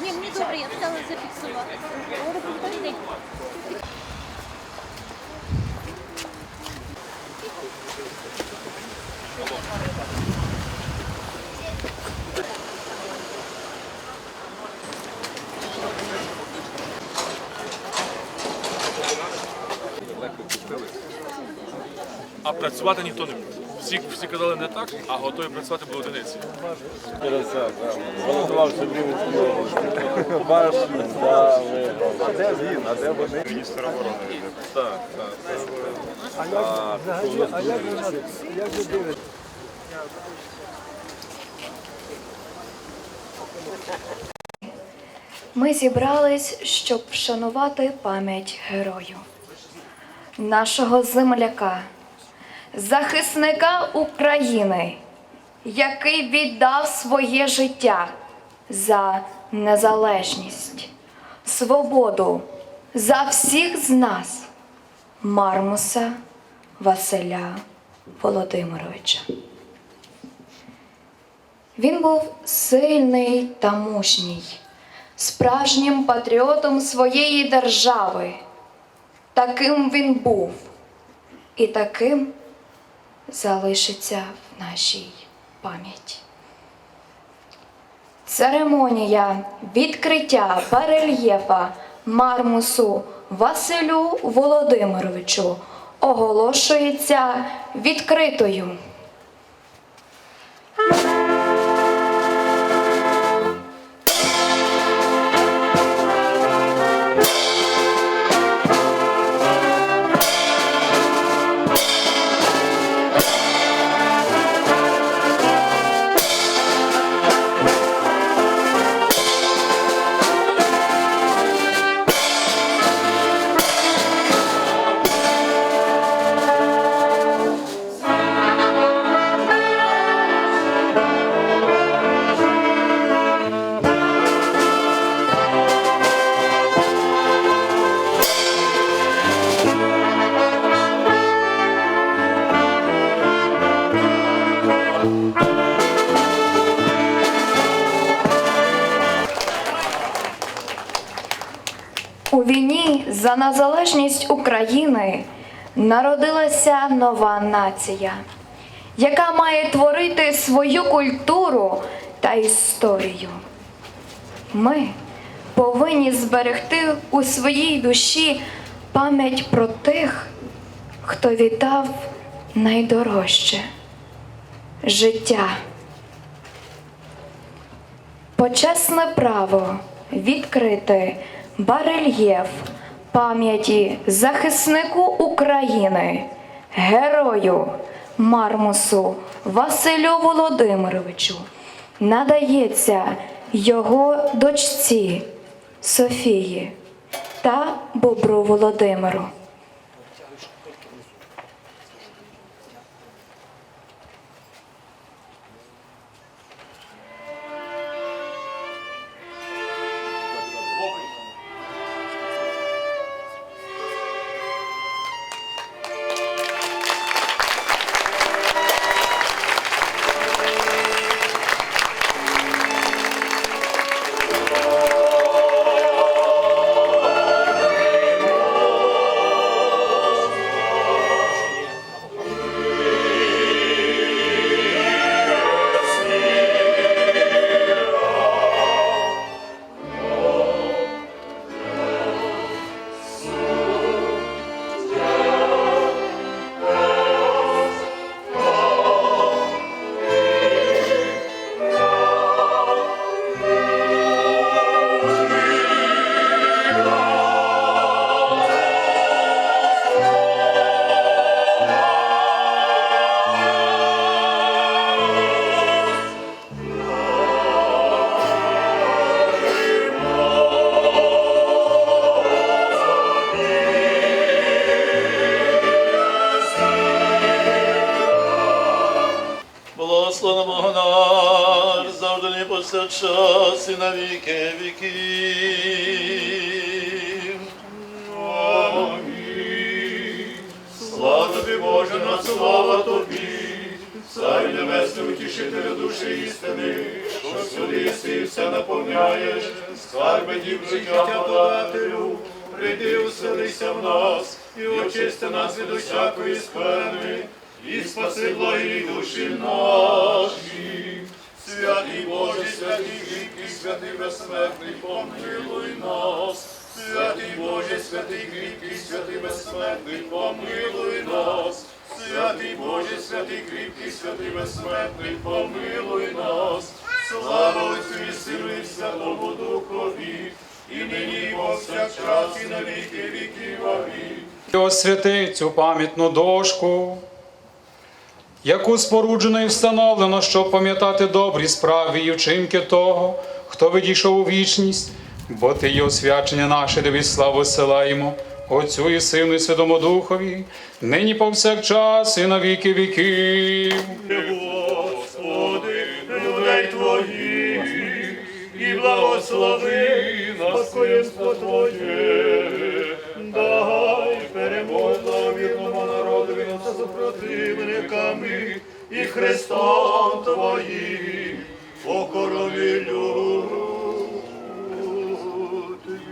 Ні, мені добре, я встала зафіксувати. А працювати ніхто не буде. Всі, всі казали не так, а готові працювати були одиниці. Балотувався в Рівненській області. Ваш, да, ви. А де він? А де вони? Міністр оборони. Так, так. Взагалі, а як ви нас як ви дивитесь? Ми зібрались, щоб вшанувати пам'ять герою, нашого земляка, захисника України, який віддав своє життя за незалежність, свободу за всіх з нас, Мармуса Василя Володимировича. Він був сильний та мужній, справжнім патріотом своєї держави. Таким він був і таким залишиться в нашій пам'яті. Церемонія відкриття барельєфа Мармусу Василю Володимировичу оголошується відкритою. За незалежність України народилася нова нація, яка має творити свою культуру та історію. Ми повинні зберегти у своїй душі пам'ять про тих, хто віддав найдорожче життя. Почесне право відкрити барельєф пам'яті захиснику України, герою Мармусу Василю Володимировичу надається його дочці Софії та Бобру Володимиру. Повсякчас і на віки. Амінь. Слава тобі, Боже, на слава тобі, Царю небесний утішителю душі істини, що всюди єси і все наповняєш, скарби дів життя подателю, прийди уселися в нас, і очисти нас від усякої скверни, і спаси благі душі наші. Святий Боже, святий грібкий, святий безсмертний, помилуй нас. Святий Боже, святий грібкий, святий безсмертний, помилуй нас. Святий Боже, святий кріпкий, святий безсмертний, помилуй нас. Слава Отцю і Сину і Святому Духові, і нині і повсякчас, і на віки віків. Амінь. І освяти цю пам'ятну дошку, яку споруджено і встановлено, щоб пам'ятати добрі справи і вчинки того, хто відійшов у вічність, бо ти є освячення наше, тобі славу силаємо, Отцю і Сину і Святому Духові, нині повсякчас і на віки віків. Господи, людей Твоїх, і благослови спокоєнство Твоє, дай і Христом Твоїм, покорові люди.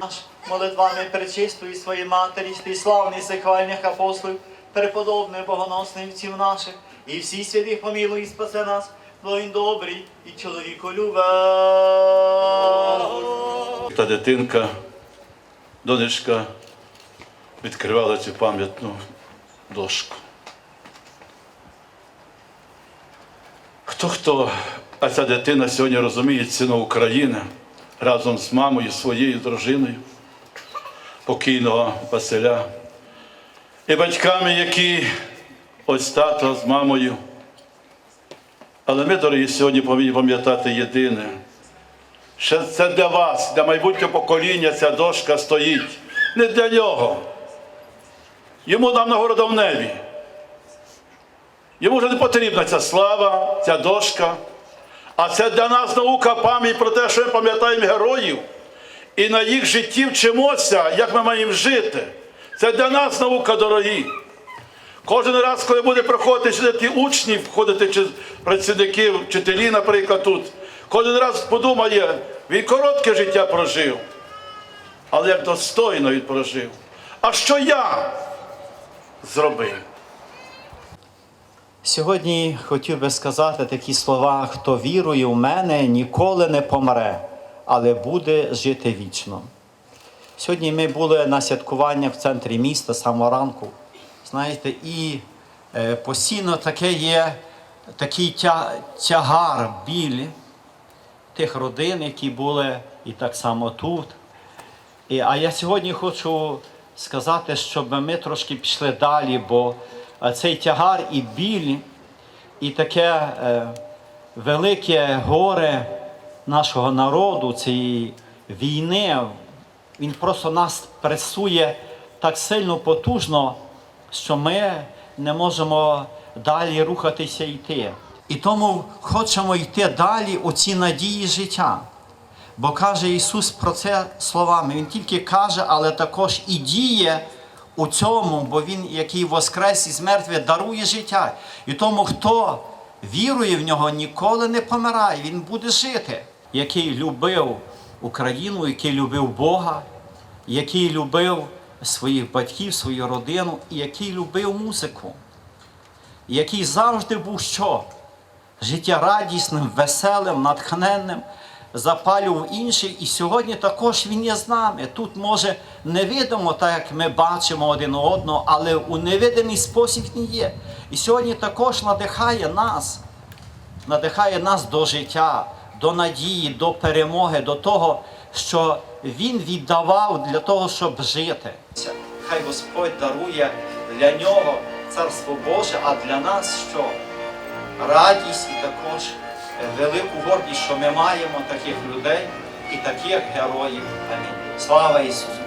наш молитвами пречистої своєї матері, ти славний сихвальних апостолів, преподобний богоносних вців наших, і всі святих помилуй і спасе нас, бо він добрий і чоловіко Та дитинка, донечка відкривала цю пам'ятну дошку. Хто хто, ця дитина сьогодні розуміє ціну України разом з мамою, своєю дружиною, покійного Василя, і батьками, які ось тато з мамою. Але ми, дорогі, сьогодні повинні пам'ятати єдине, що це для вас, для майбутнього покоління ця дошка стоїть. Не для нього. Йому нам нагорода в небі. Йому вже не потрібна ця слава, ця дошка. А це для нас наука, пам'ять про те, що ми пам'ятаємо героїв і на їх житті вчимося, як ми маємо жити. Це для нас наука, дорогі. Кожен раз, коли буде проходити сюди ті учні, входити чи працівники, вчителі, наприклад, тут, кожен раз подумає, він коротке життя прожив, але як достойно він прожив. А що я зробив? Сьогодні хотів би сказати такі слова: хто вірує в мене, ніколи не помре, але буде жити вічно. Сьогодні ми були на святкуваннях в центрі міста самого ранку. Знаєте, і е, постійно таке є такий тягар, біль тих родин, які були і так само тут. І, а я сьогодні хочу сказати, щоб ми трошки пішли далі, бо цей тягар і біль, і таке е, велике горе нашого народу, цієї війни, він просто нас пресує так сильно потужно, що ми не можемо далі рухатися йти. І тому хочемо йти далі у ці надії життя. Бо каже Ісус про це словами. Він тільки каже, але також і діє у цьому, бо Він, який воскрес із мертвих, дарує життя. І тому, хто вірує в нього, ніколи не помирає, він буде жити, який любив Україну, який любив Бога, який любив своїх батьків, свою родину, і який любив музику, який завжди був що? життєрадісним, веселим, натхненним, запалював інших. І сьогодні також він є з нами. Тут може невидимо, так як ми бачимо один одного, але у невидимий спосіб він є. І сьогодні також надихає нас, надихає нас до життя, до надії, до перемоги, до того, що він віддавав для того, щоб жити. Хай Господь дарує для нього царство Боже, а для нас що? радість і також велику гордість, що ми маємо таких людей і таких героїв. Амінь. Слава Ісусу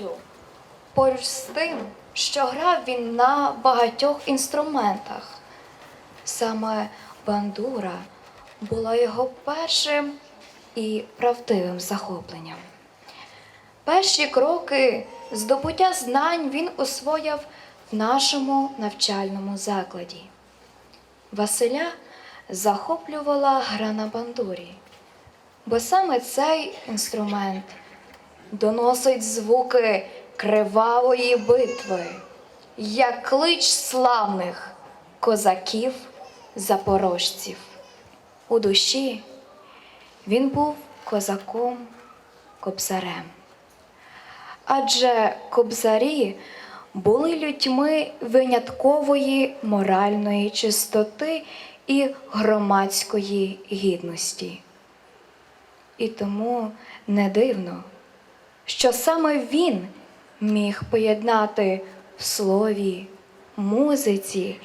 за. Поруч з тим, що грав він на багатьох інструментах. Саме бандура була його першим і правдивим захопленням. Перші кроки здобуття знань він освояв в нашому навчальному закладі. Василя захоплювала гра на бандурі, бо саме цей інструмент доносить звуки кривавої битви, як клич славних козаків запорожців. У душі він був козаком кобзарем. Адже кобзарі були людьми виняткової моральної чистоти і громадської гідності. І тому не дивно, що саме він міг поєднати в слові, музиці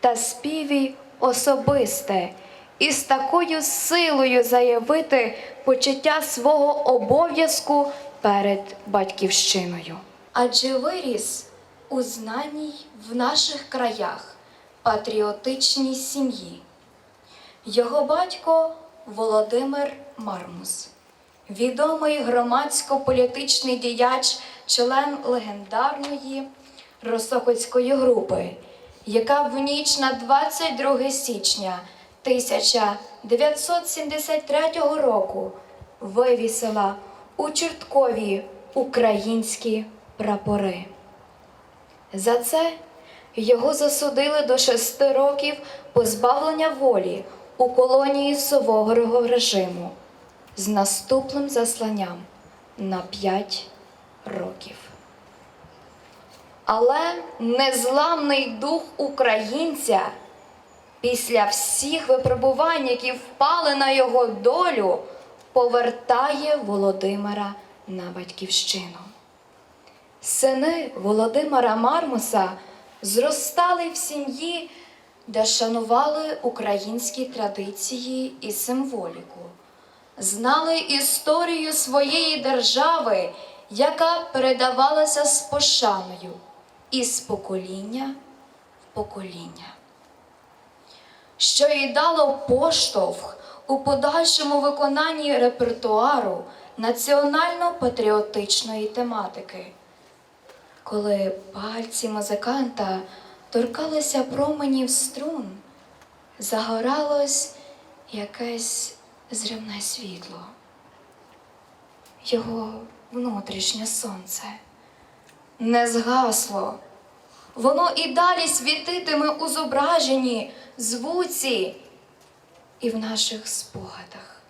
та співі особисте і з такою силою заявити почуття свого обов'язку перед батьківщиною. Адже виріс у знаній в наших краях патріотичній сім'ї. Його батько Володимир Мармус, відомий громадсько-політичний діяч, член легендарної Росохоцької групи, яка в ніч на 22 січня 1973 року вивісила у Чорткові українські прапори. За це його засудили до шести років позбавлення волі у колонії суворого режиму з наступним засланням на п'ять років. Але незламний дух українця після всіх випробувань, які впали на його долю, повертає Володимира на батьківщину. Сини Володимира Мармуса зростали в сім'ї, де шанували українські традиції і символіку, знали історію своєї держави, яка передавалася з пошаною із покоління в покоління, що й дало поштовх у подальшому виконанні репертуару національно-патріотичної тематики. Коли пальці музиканта торкалися променів струн, загоралось якесь зривне світло, його внутрішнє сонце не згасло. Воно і далі світитиме у зображенні, звуці і в наших спогадах.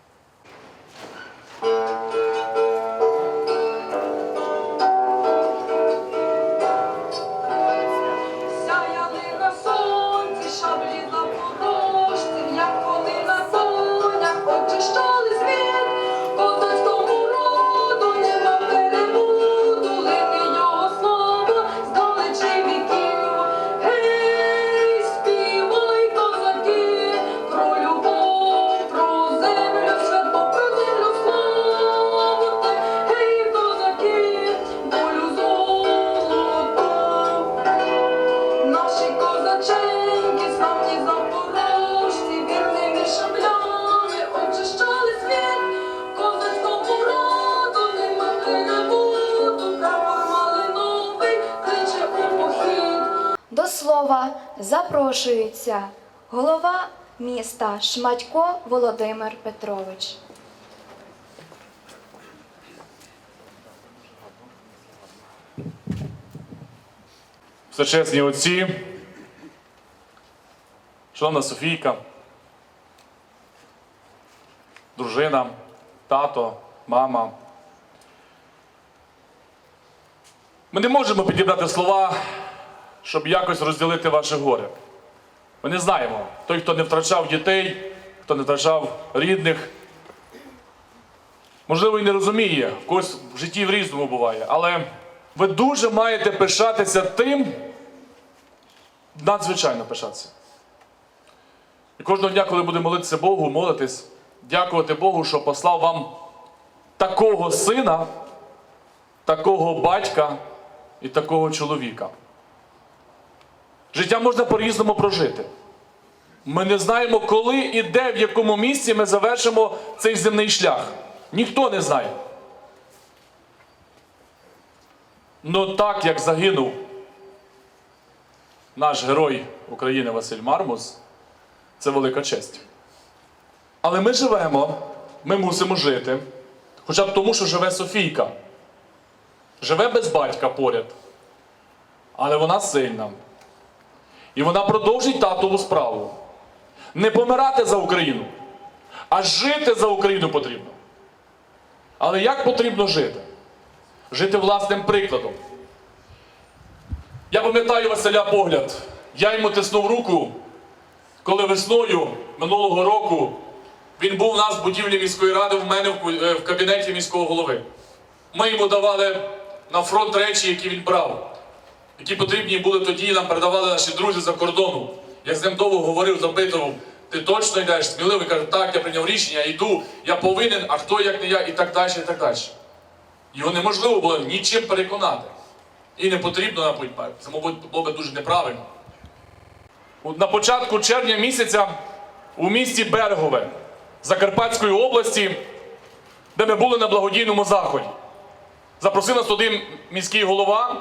Запрошується голова міста Шматько Володимир Петрович. Всечесні отці, шановна Софійка, дружина, тато, мама. Ми не можемо підібрати слова, щоб якось розділити ваше горе. Ми не знаємо. Той, хто не втрачав дітей, хто не втрачав рідних, можливо, і не розуміє, в когось в житті в різному буває. Але ви дуже маєте пишатися тим, надзвичайно пишатися. І кожного дня, коли будемо молитися Богу, молитись, дякувати Богу, що послав вам такого сина, такого батька і такого чоловіка. Життя можна по-різному прожити. Ми не знаємо, коли і де, в якому місці ми завершимо цей земний шлях. Ніхто не знає. Ну так, як загинув наш герой України Василь Мармус, це велика честь. Але ми живемо, ми мусимо жити, хоча б тому, що живе Софійка. Живе без батька поряд. Але вона сильна. І вона продовжить татову справу. Не помирати за Україну, а жити за Україну потрібно. Але як потрібно жити? Жити власним прикладом. Я пам'ятаю Василя погляд. Я йому тиснув руку, коли весною минулого року він був у нас в будівлі міської ради, в мене в е, кабінеті міського голови. Ми йому давали на фронт речі, які він брав, які потрібні були тоді, нам передавали наші друзі за кордону. Я з ним довго говорив, запитував, ти точно йдеш сміливо? Він каже, так, я прийняв рішення, я йду, я повинен, а хто як не я, і так далі, і так далі. Його неможливо було нічим переконати. І не потрібно, мабуть, це, було би дуже неправильно. На початку червня місяця у місті Берегове Закарпатської області, де ми були на благодійному заході, запросив нас туди міський голова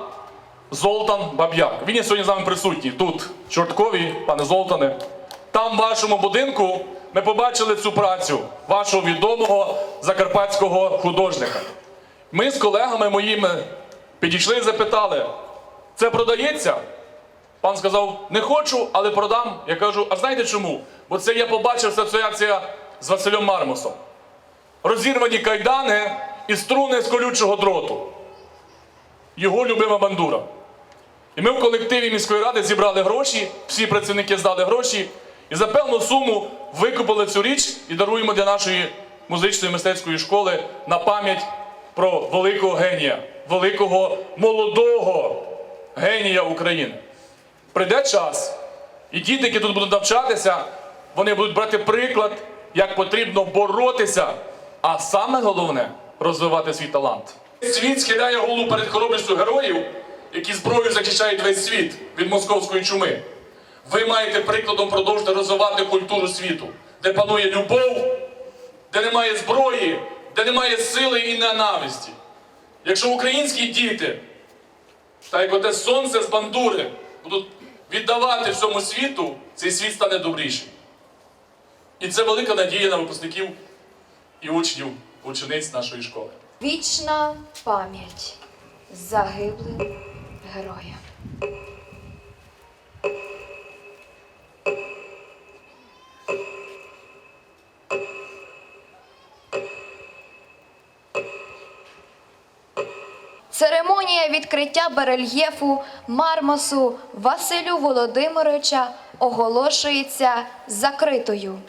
Золтан Баб'як. Він є сьогодні з нами присутній тут, в Чорткові, пане Золтане. Там, в вашому будинку, ми побачили цю працю вашого відомого закарпатського художника. Ми з колегами моїми підійшли і запитали, це продається? Пан сказав, не хочу, але продам. Я кажу, а знаєте чому? Бо це я побачив асоціація з Василем Мармусом. Розірвані кайдани і струни з колючого дроту. Його любима бандура. І ми в колективі міської ради зібрали гроші, всі працівники здали гроші і за певну суму викупили цю річ і даруємо для нашої музичної мистецької школи на пам'ять про великого генія, великого молодого генія України. Прийде час, і діти, які тут будуть навчатися, вони будуть брати приклад, як потрібно боротися, а саме головне розвивати свій талант. Світ схиляє голову перед хоробрістю героїв, які зброєю захищають весь світ від московської чуми. Ви маєте прикладом продовжити розвивати культуру світу, де панує любов, де немає зброї, де немає сили і ненависті. Якщо українські діти, та як оте сонце з бандури, будуть віддавати всьому світу, цей світ стане добрішим. І це велика надія на випускників і учнів, учениць нашої школи. Вічна пам'ять загиблим героям. Церемонія відкриття барельєфу Мармосу Василю Володимировича оголошується закритою.